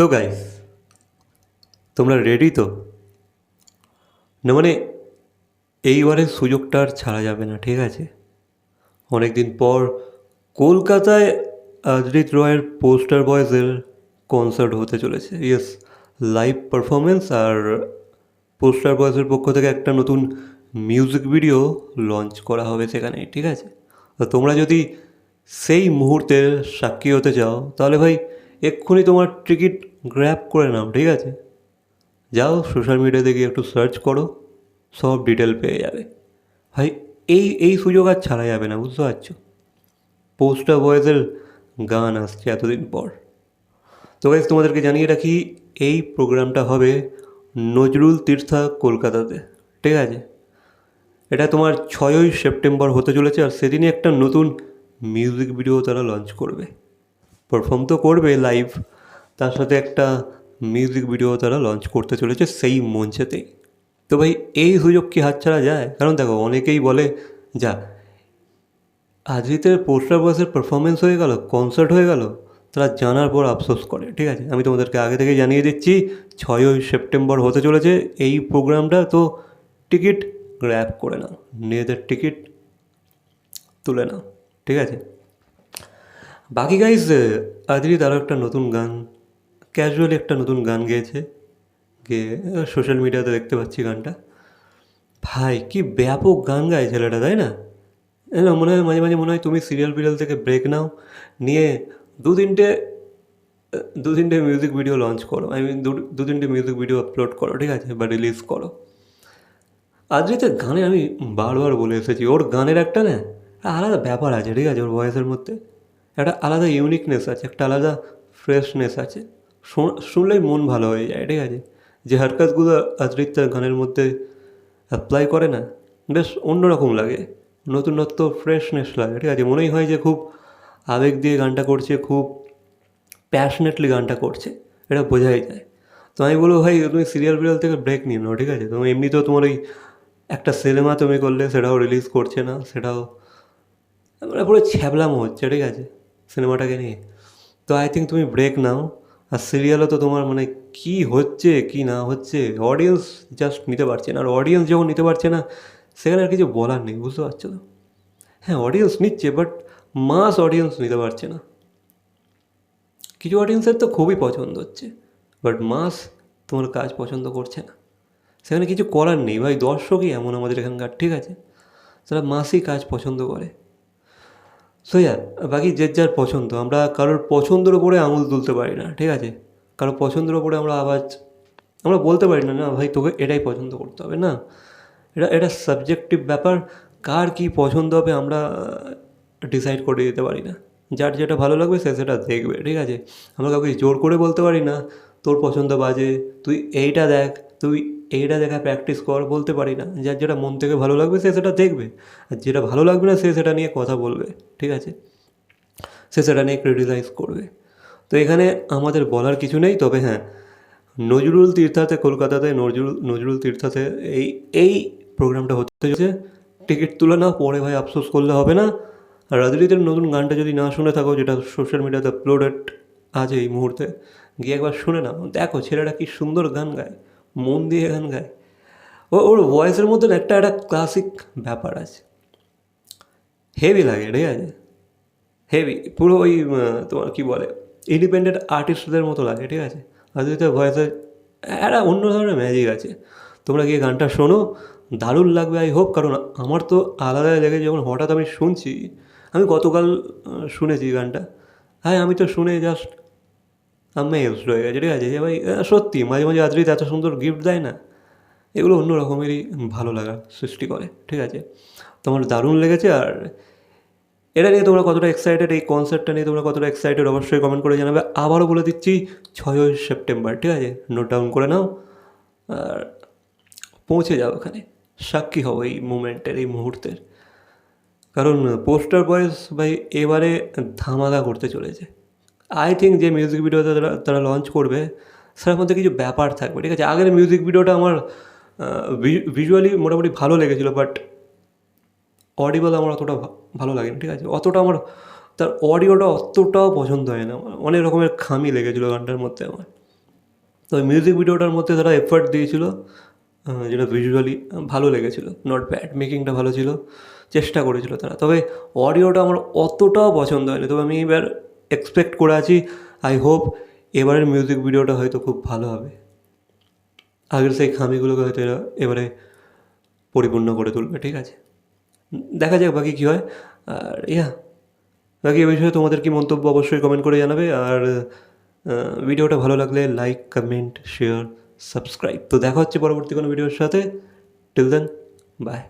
তো গাইস তোমরা রেডি তো? না মানে এইবারের সুযোগটা আর ছাড়া যাবে না, ঠিক আছে? অনেক দিন পর কলকাতায় অজিত রয়ের পোস্টার বয়েজের কনসার্ট হতে চলেছে। ইয়েস লাইভ পারফরমেন্স আর পোস্টার বয়েজের পক্ষ থেকে একটা নতুন মিউজিক ভিডিও লঞ্চ করা হবে সেখানে ঠিক আছে? তোমরা যদি সেই মুহূর্তের সাক্ষী হতে চাও, তাহলে ভাই এক্ষুনি তোমার টিকিট গ্র্যাব করে নাও, ঠিক আছে? যাও সোশ্যাল মিডিয়াতে গিয়ে একটু সার্চ করো, সব ডিটেল পেয়ে যাবে। ভাই, এই এই সুযোগ আর ছাড়া যাবে না, বুঝতে পারছ? পোস্টার বয়েজের গান আসছে এতদিন পর। তো গাইজ তোমাদেরকে জানিয়ে রাখি, এই প্রোগ্রামটা হবে নজরুল তীর্থা কলকাতাতে, ঠিক আছে? এটা তোমার ছয়ই সেপ্টেম্বর হতে চলেছে আর সেদিনই একটা নতুন মিউজিক ভিডিও তারা লঞ্চ করবে। পারফর্ম তো করবে লাইভ তার সাথে একটা মিউজিক ভিডিও তারা লঞ্চ করতে চলেছে সেই মঞ্চেতেই তো ভাই, এই সুযোগ কি হাতছাড়া যায়? কারণ দেখো, অনেকেই বলে, যা আজরিতের পোস্টার বয়সের পারফরমেন্স হয়ে গেল কনসার্ট হয়ে গেল, তারা জানার পর আফসোস করে। ঠিক আছে, আমি তোমাদেরকে আগে থেকে জানিয়ে দিচ্ছি, ছয়ই সেপ্টেম্বর হতে চলেছে, এই প্রোগ্রামটা তো টিকিট গ্র্যাব করে নাও, নিজেদের টিকিট তুলে নাও, ঠিক আছে? বাকি গাইজ আজরিত আরও একটা নতুন গান ক্যাজুয়ালি একটা নতুন গান গেয়েছে। গিয়ে সোশ্যাল মিডিয়াতে দেখতে পাচ্ছি গানটা। ভাই, কি ব্যাপক গান গায় ছেলেটা, তাই না? না মনে হয় মাঝে মাঝে মনে হয় তুমি সিরিয়াল ফিরিয়াল থেকে ব্রেক নাও, নিয়ে দু তিনটে দু তিনটে মিউজিক ভিডিও লঞ্চ করো। আই মিন দু তিনটে মিউজিক ভিডিও আপলোড করো, ঠিক আছে? বা রিলিজ করো। আজরিতে গানে আমি বারবার বলে এসেছি, ওর গানের একটা না, আলাদা ব্যাপার আছে, ঠিক আছে? ওর ভয়েসের মধ্যে। একটা আলাদা ইউনিকনেস আছে, একটা আলাদা ফ্রেশনেস আছে। শুনলেই মন ভালো হয়ে যায়, ঠিক আছে? যে হারকাতগুলো আজরিত তার গানের মধ্যে অ্যাপ্লাই করে না, বেশ অন্যরকম লাগে। নতুনত্ব ফ্রেশনেস লাগে, ঠিক আছে? মনেই হয় যে খুব আবেগ দিয়ে গানটা করছে, খুব প্যাশনেটলি গানটা করছে, এটা বোঝাই যায়। তো আমি বলব, ভাই, তুমি সিরিয়াল বিরিয়াল থেকে ব্রেক নিয়ে নাও, ঠিক আছে? তুমি এমনিতেও তোমার ওই একটা সিনেমা তুমি করলে, সেটাও রিলিজ করছে না, সেটাও মানে পুরো ছ্যাবলামো হচ্ছে, ঠিক আছে? সিনেমাটাকে নিয়ে। তো আই থিঙ্ক তুমি ব্রেক নাও। আর সিরিয়ালও তো তোমার মানে কি হচ্ছে, কি না হচ্ছে অডিয়েন্স জাস্ট নিতে পারছে না। আর অডিয়েন্স যখন নিতে পারছে না, সেখানে আর কিছু বলার নেই, বুঝতে পারছ তো? হ্যাঁ অডিয়েন্স নিচ্ছে বাট মাস অডিয়েন্স নিতে পারছে না। কিছু অডিয়েন্সের তো খুবই পছন্দ হচ্ছে বাট মাস তোমার কাজ পছন্দ করছে না। সেখানে কিছু করার নেই, ভাই, দর্শকই এমন আমাদের এখানকার, ঠিক আছে? তারা মাসই কাজ পছন্দ করে। সো ইয়ার বাকি যে যার পছন্দ, আমরা কারোর পছন্দের ওপরে আঙুল তুলতে পারি না, ঠিক আছে? কারোর পছন্দের ওপরে আমরা আওয়াজ, আমরা বলতে পারি না না, ভাই, তোকে এটাই পছন্দ করতে হবে, না? এটা এটা সাবজেক্টিভ ব্যাপার, কার কী পছন্দ হবে আমরা ডিসাইড করে দিতে পারি না। যার যেটা ভালো লাগবে, সে সেটা দেখবে, ঠিক আছে? আমরা কাউকে জোর করে বলতে পারি না, তোর পছন্দ বাজে, তুই এইটা দেখ, তুই এইটা দেখা প্র্যাকটিস কর, বলতে পারি না। যার যেটা মন থেকে ভালো লাগবে, সে সেটা দেখবে। আর যেটা ভালো লাগবে না, সে সেটা নিয়ে কথা বলবে, ঠিক আছে? সে সেটা নিয়ে ক্রিটিসাইজ করবে। তো এখানে আমাদের বলার কিছু নেই, তবে হ্যাঁ নজরুল তীর্থাতে, কলকাতাতে নজরুল নজরুল তীর্থাতে এই এই প্রোগ্রামটা হতে চলেছে। টিকিট তুলে নাও, পরে ভাই আফসোস করলে হবে না। রাজনীতির নতুন গানটা যদি না শুনে থাকো, যেটা সোশ্যাল মিডিয়াতে আপলোডেড আছে এই মুহূর্তে, গিয়ে একবার শুনে নাও। দেখো ছেলেটা কি সুন্দর গান গায়। মন দিয়ে গান গায়। ও, ওর ভয়েসের মধ্যে একটা একটা ক্লাসিক ব্যাপার আছে। হেভি লাগে, ঠিক আছে? হেভি পুরো ওই তোমার কী বলে ইন্ডিপেন্ডেন্ট আর্টিস্টদের মতো লাগে, ঠিক আছে? অদ্বৈত ভয়েসে একটা অন্য ধরনের ম্যাজিক আছে, তোমরা গিয়ে গানটা শোনো, দারুণ লাগবে আই হোপ কারণ আমার তো আলাদা লেগে যখন হঠাৎ আমি শুনছি, আমি গতকাল শুনেছি গানটা। হ্যাঁ আমি তো শুনে জাস্ট আমেজড হয়ে গেছে ঠিক আছে যে ভাই সত্যি মাঝে মাঝে আদ্রিত এত সুন্দর গিফট দেয় না, এগুলো অন্য রকমেরই ভালো লাগা সৃষ্টি করে, ঠিক আছে? তোমার দারুণ লেগেছে আর এটা নিয়ে তোমরা কতটা এক্সাইটেড এই কনসার্টটা নিয়ে তোমরা কতটা এক্সাইটেড অবশ্যই কমেন্ট করে জানাবে। আবারও বলে দিচ্ছি, ছয়ই সেপ্টেম্বর, ঠিক আছে? নোট ডাউন করে নাও। আর পৌঁছে যাও ওখানে, সাক্ষী হও এই মুমেন্টের এই মুহূর্তের। কারণ পোস্টার বয়েস ভাই এবারে ধামাকা করতে চলেছে। আই থিঙ্ক যে মিউজিক ভিডিওটা তারা তারা লঞ্চ করবে সেটার মধ্যে কিছু ব্যাপার থাকবে, ঠিক আছে? আগের মিউজিক ভিডিওটা আমার ভিজুয়ালি মোটামুটি ভালো লেগেছিলো বাট অডিবল আমার অতটা ভালো লাগেনি, ঠিক আছে? অতটা আমার, তার অডিওটা অতটাও পছন্দ হয় না, আমার অনেক রকমের খামি লেগেছিলো গানটার মধ্যে আমার। তো মিউজিক ভিডিওটার মধ্যে তারা এফার্ট দিয়েছিল যেটা ভিজুয়ালি ভালো লেগেছিল নট ব্যাড মেকিংটা ভালো ছিল, চেষ্টা করেছিল তারা। তবে অডিওটা আমার অতটাও পছন্দ হয়নি, তবে আমি এবার এক্সপেক্ট করে আছি। আই হোপ এবারের মিউজিক ভিডিওটা হয়তো খুব ভালো হবে। আগের সেই খামিগুলোকে হয়তো এরা এবারে পরিপূর্ণ করে তুলবে, ঠিক আছে? দেখা যাক বাকি কী হয়। আর ইয়া, বাকি এ বিষয়ে তোমাদের কি মন্তব্য অবশ্যই কমেন্ট করে জানাবে। আর ভিডিওটা ভালো লাগলে লাইক কমেন্ট শেয়ার সাবস্ক্রাইব তো দেখা হচ্ছে পরবর্তী কোনো ভিডিওর সাথে। Till then by